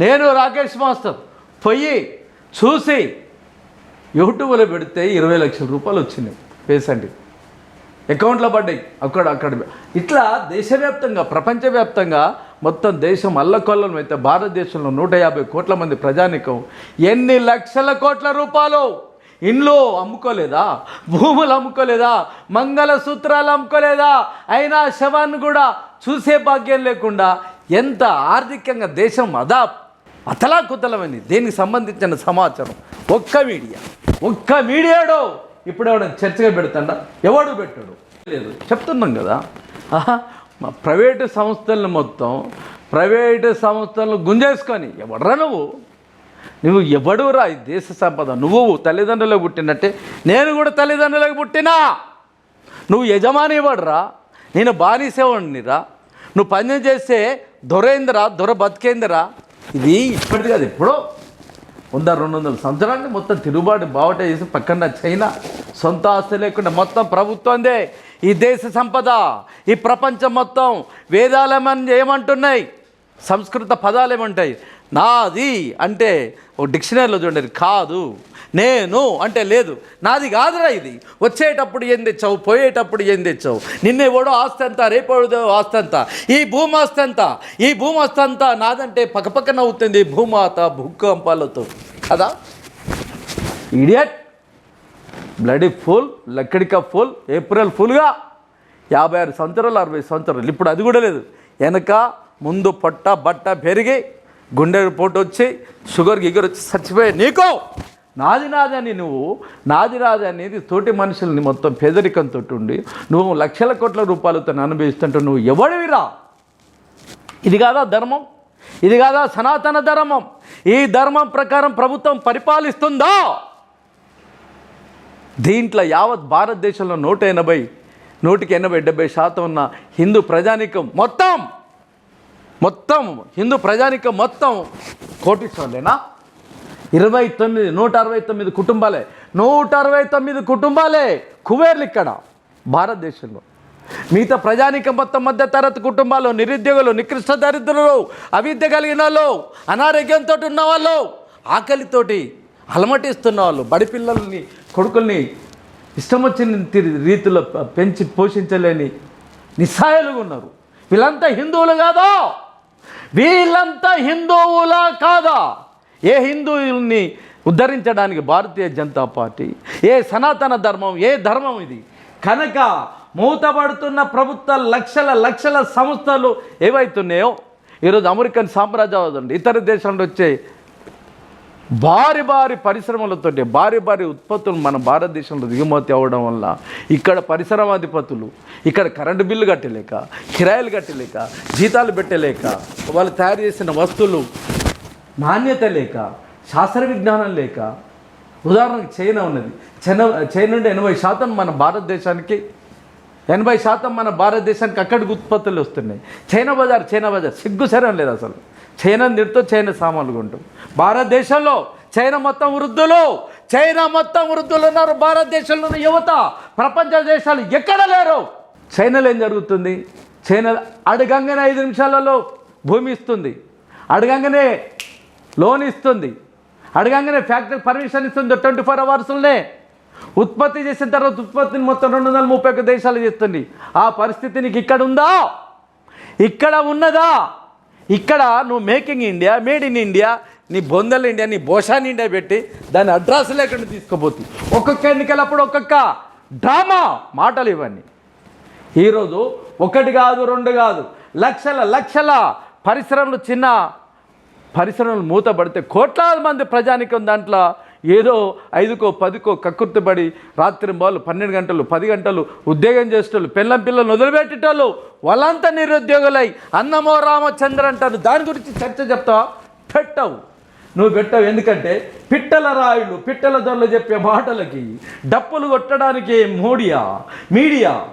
నేను రాకేష్ మాస్టర్. పోయి చూసి యూట్యూబ్లో పెడితే ఇరవై లక్షల రూపాయలు వచ్చినాయి పేసండి. అకౌంట్లో పడ్డాయి. అక్కడ అక్కడ. ఇట్లా దేశవ్యాప్తంగా ప్రపంచవ్యాప్తంగా మొత్తం దేశం అల్లకొల్లం అయితే భారతదేశంలో నూట యాభై కోట్ల మంది ప్రజానికం. ఎన్ని లక్షల కోట్ల రూపాయలు ఇండ్లు అమ్ముకోలేదా? భూములు అమ్ముకోలేదా? మంగళసూత్రాలు అమ్ముకోలేదా? అయినా శవాన్ని కూడా చూసే భాగ్యం లేకుండా ఎంత ఆర్థికంగా దేశం అదా అతలాకుతలమైంది. దేనికి సంబంధించిన సమాచారం? ఒక్క మీడియా. ఒక్క మీడియాడో ఇప్పుడు ఎవడ చర్చగా పెడతాడా? ఎవడు పెట్టాడు? లేదు. చెప్తున్నాం కదా. మా ప్రైవేటు సంస్థలను మొత్తం ప్రైవేటు సంస్థలను గుంజేసుకొని ఎవడరా నువ్వు? నువ్వు ఎవడురా ఈ దేశ సంపద? నువ్వు తల్లిదండ్రులకు పుట్టినట్టే. నేను కూడా తల్లిదండ్రులకు పుట్టినా. నువ్వు యజమాని ఇవ్వడరా నేను బానిసేవాడినిరా నువ్వు పని చేస్తే దొరైందిరా దొర బతికేందిరా? ఇది ఇప్పటిది కాదు ఎప్పుడో వంద రెండు వందల సంవత్సరాన్ని మొత్తం తిరుగుబాటు బావట చేసి పక్కన చైనా సొంత ఆస్తి లేకుండా మొత్తం ప్రభుత్వందే. ఈ దేశ సంపద ఈ ప్రపంచం మొత్తం వేదాలేమని ఏమంటున్నాయి? సంస్కృత పదాలు ఏమంటాయి నాది అంటే ఒక డిక్షనరీలో చూడండి కాదు నేను అంటే లేదు. నాది కాదురా ఇది. వచ్చేటప్పుడు ఏం తెచ్చావు? పోయేటప్పుడు ఏం తెచ్చావు? నిన్నేవాడో ఆస్తి అంతా రేపడో ఆస్తి అంతా. ఈ భూమాస్తి అంతా ఈ భూమాస్తి అంతా నాదంటే పక్కపక్కన అవుతుంది భూమాత భూకంపాలతో. కదా? ఇడియట్ బ్లడీ ఫుల్ లక్కడిక ఫుల్ ఏప్రిల్ ఫుల్గా యాభై ఆరు సంవత్సరాలు అరవై సంవత్సరాలు. ఇప్పుడు అది కూడా లేదు. వెనక ముందు పొట్ట బట్ట పెరిగి గుండె పోటు వచ్చి షుగర్ గిగర్ వచ్చి చచ్చిపోయే నీకో! నాది నువ్వు నాది నాది అనేది తోటి మనుషుల్ని మొత్తం పేదరికంతో ఉండి నువ్వు లక్షల కోట్ల రూపాయలతో అనుభవిస్తుంటే నువ్వు ఎవడివిరా? ఇది కాదా ధర్మం? ఇది కాదా సనాతన ధర్మం? ఈ ధర్మం ప్రకారం ప్రభుత్వం పరిపాలిస్తుందా? దీంట్లో యావత్ భారతదేశంలో నూట ఎనభై నూటికి ఎనభై డెబ్బై శాతం ఉన్న హిందూ ప్రజానికం మొత్తం మొత్తం హిందూ ప్రజానికం మొత్తం కోటీశ్వర్లేనా ఇరవై తొమ్మిది నూట అరవై తొమ్మిది కుటుంబాలే. నూట అరవై తొమ్మిది కుటుంబాలే కుబేర్లు ఇక్కడ భారతదేశంలో. మిగతా ప్రజానికం మొత్తం మధ్య తరగతి కుటుంబాలు నిరుద్యోగులు నికృష్ట దరిద్రులు అవిద్య కలిగిన వాళ్ళు అనారోగ్యంతో ఉన్న వాళ్ళు ఆకలితోటి అలమటిస్తున్న వాళ్ళు బడి పిల్లల్ని కొడుకుల్ని ఇష్టం వచ్చిన రీతిలో పెంచి పోషించలేని నిస్సాయలుగా ఉన్నారు. వీళ్ళంతా హిందువులు కాదో! వీళ్ళంతా హిందువులా కాదా? ఏ హిందువుల్ని ఉద్ధరించడానికి భారతీయ జనతా పార్టీ? ఏ సనాతన ధర్మం ఏ ధర్మం ఇది? కనుక మూతపడుతున్న ప్రభుత్వ లక్షల లక్షల సంస్థలు ఏవైతున్నాయో? ఈరోజు అమెరికన్ సామ్రాజ్యవాదం ఇతర దేశాల నుండి వచ్చే భారీ భారీ పరిశ్రమలతో భారీ భారీ ఉత్పత్తులు మన భారతదేశంలో దిగుమతి అవ్వడం వల్ల ఇక్కడ పరిశ్రమాధిపతులు ఇక్కడ కరెంటు బిల్లు కట్టలేక కిరాయిలు కట్టలేక జీతాలు పెట్టలేక వాళ్ళు తయారు చేసిన వస్తువులు నాణ్యత లేక శాస్త్ర విజ్ఞానం లేక ఉదాహరణకు చైనా ఉన్నది. చైనా చైనా నుండి ఎనభై శాతం మన భారతదేశానికి ఎనభై శాతం మన భారతదేశానికి అక్కడికి ఉత్పత్తులు వస్తున్నాయి. చైనా బజార్ చైనా బజార్ సిగ్గు సరే లేదు అసలు. చైనా నిరుతో చైనా సామాన్లు కొంటాం భారతదేశంలో చైనా మొత్తం వృద్ధులు చైనా మొత్తం వృద్ధులు ఉన్నారు. భారతదేశంలో ఉన్న యువత ప్రపంచ దేశాలు ఎక్కడ లేరు? చైనాలో ఏం జరుగుతుంది? చైనా అడగంగానే ఐదు నిమిషాలలో భూమి ఇస్తుంది. అడగంగానే లోన్ ఇస్తుంది. అడగంగానే ఫ్యాక్టరీ పర్మిషన్ ఇస్తుంది ట్వంటీ ఫోర్ అవర్స్లోనే. ఉత్పత్తి చేసిన తర్వాత ఉత్పత్తిని మొత్తం రెండు వందల ముప్పై ఒక్క దేశాలు చేస్తుంది. ఆ పరిస్థితి నీకు ఇక్కడ ఉందా? ఇక్కడ ఉన్నదా? ఇక్కడ నువ్వు making India made in India నీ బొందల ఇండియా నీ బోషాన్ ఇండియా పెట్టి దాని అడ్రస్ లేకుండా తీసుకుపోతుంది ఒక్కొక్క ఎన్నికలప్పుడు ఒక్కొక్క డ్రామా మాటలు ఇవన్నీ ఈరోజు ఒకటి కాదు రెండు కాదు లక్షల లక్షల పరిశ్రమలు చిన్న పరిశ్రమలు మూతపడితే కోట్లాది మంది ప్రజానికం దాంట్లో ఏదో ఐదుకో పదికో కక్కుర్తిపడి రాత్రి బాలు పన్నెండు గంటలు పది గంటలు ఉద్యోగం చేసేటోళ్ళు పిల్లం పిల్లలు వదిలిపెట్టేటోళ్ళు వాళ్ళంతా నిరుద్యోగులై అన్నమో రామచంద్ర అంటారు. దాని గురించి చర్చ చెప్తావా పెట్టవు. నువ్వు పెట్టావు. ఎందుకంటే పిట్టల రాయులు పిట్టల దొరలు చెప్పే మాటలకి డప్పులు కొట్టడానికి మోడియా మీడియా.